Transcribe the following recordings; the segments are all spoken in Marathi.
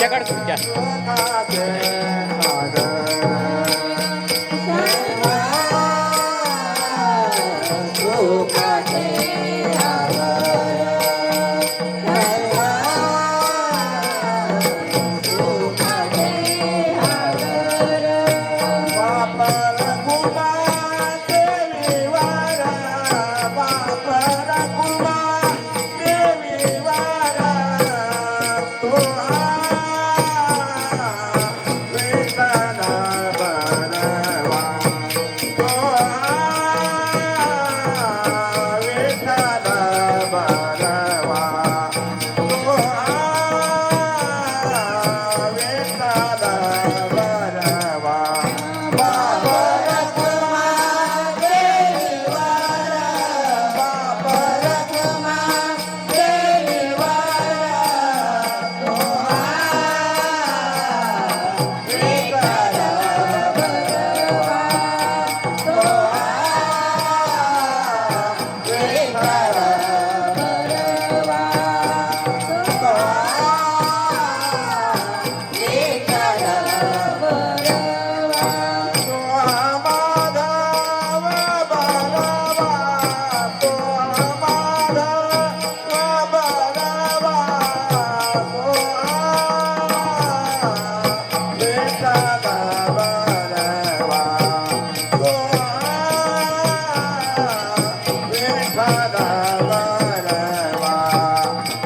तुमच्याकडे तुमच्या.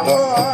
तुमच्या